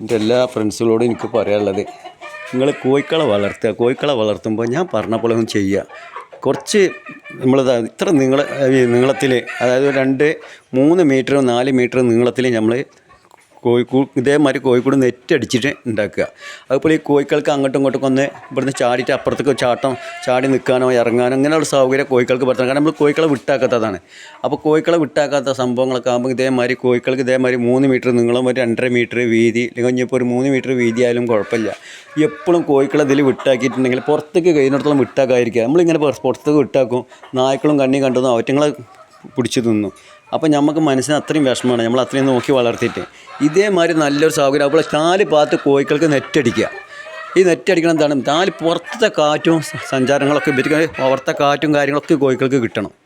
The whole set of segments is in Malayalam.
എന്റെ എല്ലാ ഫ്രണ്ട്സുകളോടും എനിക്ക് പറയാനുള്ളത്. നിങ്ങൾ കോഴിക്കളെ വളർത്തുക. കോഴിക്കളെ വളർത്തുമ്പോൾ ഞാൻ പറഞ്ഞ പോലെ ഒന്നും ചെയ്യുക കുറച്ച് നമ്മൾ ഇത്ര നീള നീളത്തിൽ അതായത് രണ്ട് മൂന്ന് മീറ്ററും നാല് മീറ്ററും നീളത്തിൽ നമ്മൾ കോഴിക്കൂ ഇതേമാതിരി കോഴിക്കൂട് നെറ്റടിച്ചിട്ട് ഉണ്ടാക്കുക അതുപോലെ ഈ കോഴിക്കൾക്ക് അങ്ങോട്ടും ഇങ്ങോട്ടും ഒന്ന് ഇവിടുന്ന് ചാടിയിട്ട് അപ്പുറത്തേക്ക് ചാട്ടം ചാടി നിൽക്കാനോ ഇറങ്ങാനോ അങ്ങനെയുള്ള സൗകര്യം കോഴിക്കൾക്ക് പറ്റണം. കാരണം നമ്മൾ കോഴിക്കളെ വിട്ടാക്കാത്തതാണ്. അപ്പോൾ കോഴിക്കളെ വിട്ടാക്കാത്ത സംഭവങ്ങളൊക്കെ ആകുമ്പോൾ ഇതേമാതിരി കോഴിക്കൾക്ക് ഇതേമാതിരി മൂന്ന് മീറ്റർ നീളം ഒരു രണ്ടര മീറ്റർ വീതി അല്ലെങ്കിൽ ഇനിയിപ്പോൾ ഒരു മൂന്ന് മീറ്റർ വീതി ആയാലും കുഴപ്പമില്ല. എപ്പോഴും കോഴിക്കളെ ഇതിൽ വിട്ടാക്കിയിട്ടുണ്ടെങ്കിൽ പുറത്തേക്ക് കഴിയുന്നിടത്തോളം വിട്ടാക്കാതിരിക്കുക. നമ്മളിങ്ങനെ പുറ- പുറത്തേക്ക് വിട്ടാക്കും. നായ്ക്കളും കണ്ണി കണ്ടതും അവറ്റങ്ങളെ പിടിച്ചു തിന്നു. അപ്പോൾ നമുക്ക് മനസ്സിന് അത്രയും വിഷമമാണ്. നമ്മൾ അത്രയും നോക്കി വളർത്തിയിട്ട്. ഇതേമാതിരി നല്ലൊരു സൗകര്യം അപ്പോൾ നാല് ഭാഗത്ത് കോഴിക്കൾക്ക് നെറ്റടിക്കുക. ഈ നെറ്റടിക്കണം എന്താണ്? നാല് പുറത്തെ കാറ്റും സഞ്ചാരങ്ങളൊക്കെ ഇവർക്ക് പുറത്തെ കാറ്റും കാര്യങ്ങളൊക്കെ കോഴിക്കൾക്ക് കിട്ടണം.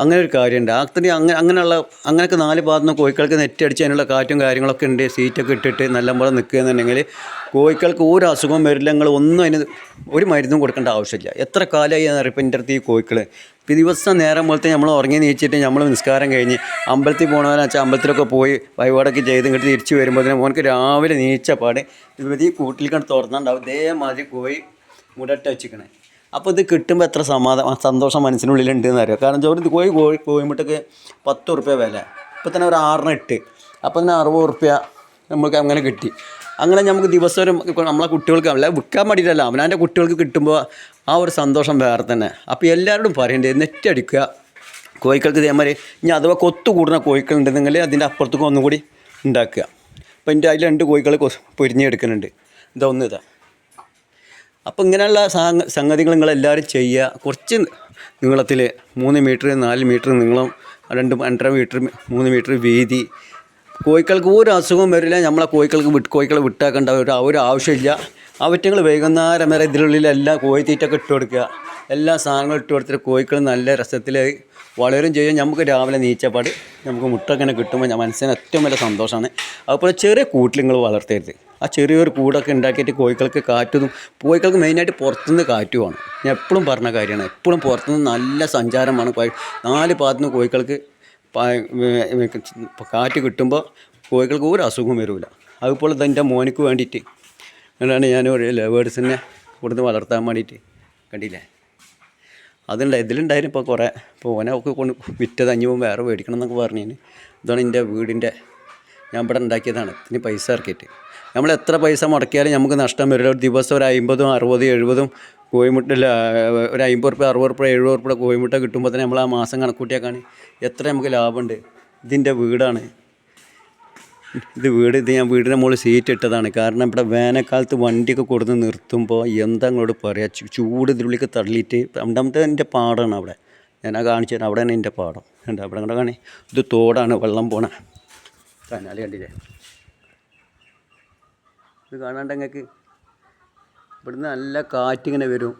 അങ്ങനെ ഒരു കാര്യമുണ്ട് അത്രയും അങ്ങനെ അങ്ങനെയുള്ള അങ്ങനെയൊക്കെ നാല് ഭാഗത്തു നിന്ന് കോഴിക്കൾക്ക് നെറ്റടിച്ച് അതിനുള്ള കാറ്റും കാര്യങ്ങളൊക്കെ ഉണ്ട്. സീറ്റൊക്കെ ഇട്ടിട്ട് നല്ലപോലെ നിൽക്കുകയെന്നുണ്ടെങ്കിൽ കോഴിക്കൾക്ക് ഒരു അസുഖവും വരില്ല. നിങ്ങൾ ഒന്നും അതിന് ഒരു മരുന്നും കൊടുക്കേണ്ട ആവശ്യമില്ല. എത്ര കാലമായി എന്റെ അടുത്ത് ഈ കോഴിക്കൾ ദിവസം നേരം പോലത്തെ നമ്മൾ ഉറങ്ങി നീച്ചിട്ട് നമ്മൾ നിസ്കാരം കഴിഞ്ഞ് അമ്പലത്തിൽ പോകണമെന്ന് വെച്ചാൽ അമ്പലത്തിലൊക്കെ പോയി വഴിപാടൊക്കെ ചെയ്ത് ഇങ്ങോട്ട് തിരിച്ച് വരുമ്പോഴത്തേനും മോനക്ക് രാവിലെ നീച്ച പാട്. ഇത് ഈ കൂട്ടിൽ കണ്ട് തുറന്നുണ്ടാവും. ഇതേമാതിരി കോഴി മുടട്ട് വെച്ചിക്കണേ അപ്പോൾ ഇത് കിട്ടുമ്പോൾ എത്ര സമാധാനം സന്തോഷം മനസ്സിനുള്ളിലുണ്ട് എന്ന് അറിയാം? കാരണം ഒരു കോഴി കോഴി കോഴിമുട്ടക്ക് പത്ത് ഉറുപ്പ്യ വില. ഇപ്പം തന്നെ ഒരു ആറിന് എട്ട് അപ്പം തന്നെ അറുപത് ഉറുപ്പ്യ നമുക്ക് അങ്ങനെ കിട്ടി. അങ്ങനെ നമുക്ക് ദിവസം ഒരു നമ്മളെ കുട്ടികൾക്ക് അല്ല വിൽക്കാൻ വേണ്ടിയിട്ടല്ല. അവനാന്റെ കുട്ടികൾക്ക് കിട്ടുമ്പോൾ ആ ഒരു സന്തോഷം വേറെ തന്നെ. അപ്പോൾ എല്ലാവരോടും പറയേണ്ടത് നെറ്റ് അടിക്കുക. കോഴിക്കൾക്ക് ഇതേമാതിരി ഇനി അഥവാ കൊത്തു കൂടുന്ന കോഴിക്കളുണ്ടെന്നെങ്കിൽ അതിന്റെ അപ്പുറത്തേക്ക് ഒന്നും കൂടി ഉണ്ടാക്കുക. അപ്പോൾ എന്റെ അതിൽ രണ്ട് കോഴികൾ പൊരിഞ്ഞെടുക്കുന്നുണ്ട്. ഇതൊന്നിതാണ് അപ്പോൾ ഇങ്ങനെയുള്ള സംഗതികൾ നിങ്ങളെല്ലാവരും ചെയ്യുക. കുറച്ച് നീളത്തിൽ മൂന്ന് മീറ്റർ നാല് മീറ്റർ നീളം രണ്ട് രണ്ടര മീറ്റർ മൂന്ന് മീറ്റർ വീതി. കോഴിക്കൾക്ക് ഒരു അസുഖവും വരില്ല. നമ്മളെ കോഴിക്കൾക്ക് വിട്ട് കോഴിക്കളെ വിട്ടാക്കേണ്ട. ഒരു ഒരു ആവശ്യമില്ല. അവറ്റങ്ങൾ വൈകുന്നേരം വരെ ഇതിനുള്ളിൽ എല്ലാം കോഴിത്തീറ്റൊക്കെ ഇട്ട് കൊടുക്കുക. എല്ലാ സാധനങ്ങളും ഇട്ട് കൊടുത്തിട്ട് കോഴിക്കൾ നല്ല രസത്തിൽ വളരും ചെയ്യും. നമുക്ക് രാവിലെ നീച്ചപ്പാട് നമുക്ക് മുട്ട ഇങ്ങനെ കിട്ടുമ്പോൾ മനസ്സിന് ഏറ്റവും വലിയ സന്തോഷമാണ്. അതുപോലെ ചെറിയ കൂട്ടിൽ വളർത്തരുത്. ആ ചെറിയൊരു കൂടൊക്കെ ഉണ്ടാക്കിയിട്ട് കോഴികൾക്ക് കാറ്റും കോഴികൾക്ക് മെയിനായിട്ട് പുറത്തുനിന്ന് കാറ്റുവാണ് ഞാൻ എപ്പോഴും പറഞ്ഞ കാര്യമാണ്. എപ്പോഴും പുറത്തുനിന്ന് നല്ല സഞ്ചാരമാണ് നാല് ഭാഗത്തുനിന്ന് കോഴികൾക്ക് കാറ്റ് കിട്ടുമ്പോൾ കോഴികൾക്ക് ഒരു അസുഖവും വരില്ല അതുപോലെ തന്നെ മോനിക്ക് വേണ്ടിയിട്ട്. അങ്ങനെയാണ് ഞാൻ ഒരു ലവേഴ്സിനെ കൊടുത്ത് വളർത്താൻ വേണ്ടിയിട്ട്. കണ്ടില്ലേ? അതുണ്ട്. ഇതിലുണ്ടായിരുന്നു ഇപ്പോൾ കുറേ. ഇപ്പോൾ ഒക്കെ കൊണ്ട് വിറ്റത് അഞ്ഞു പോകുമ്പോൾ വേറെ മേടിക്കണം എന്നൊക്കെ പറഞ്ഞതിന് ഇതാണ് എന്റെ വീടിന്റെ ഞാൻ ഇവിടെ ഉണ്ടാക്കിയതാണ്. ഇനി പൈസ ഇറക്കിയിട്ട്. നമ്മൾ എത്ര പൈസ മുടക്കിയാലും നമുക്ക് നഷ്ടം വരില്ല. ഒരു ദിവസം ഒരു അമ്പതും അറുപതും എഴുപതും കോഴിമുട്ടല്ല ഒരു അമ്പത് റുപ്യ അറുപത് റുപ്യ എഴുപത് റുപ്യ കോഴിമുട്ട കിട്ടുമ്പോൾ തന്നെ നമ്മൾ ആ മാസം കണക്കൂട്ടിയാക്കാണ്. എത്ര നമുക്ക് ലാഭമുണ്ട്. ഇതിന്റെ വീടാണ്. ഇത് വീട് ഇത് ഞാൻ വീടിന്റെ മുകളിൽ സീറ്റ് ഇട്ടതാണ്. കാരണം ഇവിടെ വേനൽക്കാലത്ത് വണ്ടിയൊക്കെ കൊടുത്ത് നിർത്തുമ്പോൾ എന്താ നിങ്ങളോട് പറയുക ചൂട് ഇതിനുള്ളിലേക്ക് തള്ളിയിട്ട് രണ്ടാമത്തെ എന്റെ പാടമാണ് അവിടെ. ഞാൻ ആ കാണിച്ചു തരാം. അവിടെ തന്നെ എന്റെ പാടം. ഉണ്ട് അവിടെ കണ്ട കാണി? ഇത് തോടാണ്. വെള്ളം പോണ കനാല് കണ്ടില്ലേ? ഇത് കാണാണ്ട് നിങ്ങൾക്ക് ഇവിടുന്ന് നല്ല കാറ്റിങ്ങനെ വരും.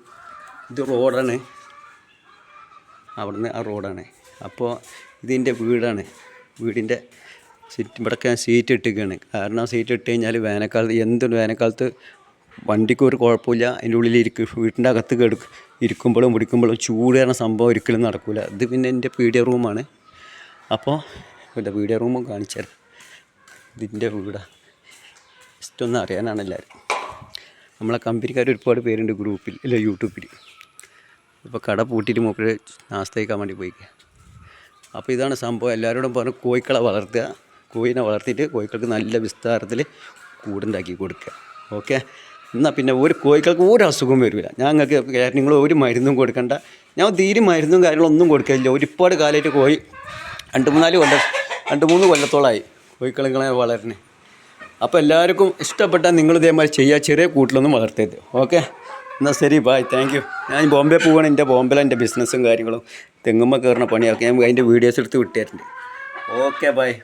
ഇത് റോഡാണ്. അവിടുന്ന് ആ റോഡാണ്. അപ്പോൾ ഇതിന്റെ വീടാണ്. വീടിന്റെ സീറ്റ് ഇവിടെ ഞാൻ സീറ്റ് ഇട്ടിരിക്കുകയാണ്. കാരണം സീറ്റ് ഇട്ട് കഴിഞ്ഞാൽ വേനൽക്കാലത്ത് എന്ത് വേനൽക്കാലത്ത് വണ്ടിക്ക് ഒരു കുഴപ്പമില്ല. അതിന്റെ ഉള്ളിൽ ഇരിക്കും വീട്ടിന്റെ അകത്ത് കിട ഇരിക്കുമ്പോഴും മുടിക്കുമ്പോഴും ചൂട് കാരണം സംഭവം ഒരിക്കലും നടക്കില്ല ഇത് പിന്നെ എന്റെ പീഡിയ റൂമാണ്. അപ്പോൾ ഇവിടെ പീഡിയ റൂമും കാണിച്ചു തരാം. ഇതിന്റെ വീടാണ് ജസ്റ്റ് ഒന്ന് അറിയാനാണ് എല്ലാവരും. നമ്മളെ കമ്പനിക്കാർ ഒരുപാട് പേരുണ്ട് ഗ്രൂപ്പിൽ ഇല്ല യൂട്യൂബിൽ ഇപ്പോൾ കട പൂട്ടിയിട്ട് മൂപ്പര് നാസ്തയ്ക്കാൻ വേണ്ടി പോയിക്കുക അപ്പോൾ ഇതാണ് സംഭവം. എല്ലാവരോടും പറഞ്ഞു കോഴിക്കളെ വളർത്തുക. കോഴിനെ വളർത്തിയിട്ട് കോഴിക്കൾക്ക് നല്ല വിസ്താരത്തിൽ കൂടുണ്ടാക്കി കൊടുക്കുക. ഓക്കെ എന്നാൽ പിന്നെ ഒരു കോഴിക്കൾക്ക് ഒരു അസുഖം വരില്ല. ഞങ്ങൾക്ക് നിങ്ങൾ ഒരു മരുന്നും കൊടുക്കണ്ട. ഞാൻ തീരെ മരുന്നും കാര്യങ്ങളൊന്നും കൊടുക്കില്ല ഒരുപാട് കാലമായിട്ട് കോഴി രണ്ട് മൂന്നാൽ കൊല്ലം രണ്ട് മൂന്ന് കൊല്ലത്തോളമായി കോഴിക്കളിങ്ങനെ വളരണേ അപ്പോൾ എല്ലാവർക്കും ഇഷ്ടപ്പെട്ടാൽ നിങ്ങൾ ഇതേമാതിരി ചെയ്യുക. ചെറിയ കൂട്ടിലൊന്നും വളർത്തരുത്. ഓക്കെ എന്നാൽ ശരി ബായ് താങ്ക് യു ഞാൻ ബോംബെ പോവുകയാണ് എന്റെ ബോംബെയിലെ എന്റെ ബിസിനസ്സും കാര്യങ്ങളും തെങ്ങുമ്മ കയറുന്ന പണിയൊക്കെ ഞാൻ അതിന്റെ വീഡിയോസ് എടുത്ത് വിട്ടുതരുന്നുണ്ട് ഓക്കെ ബായ്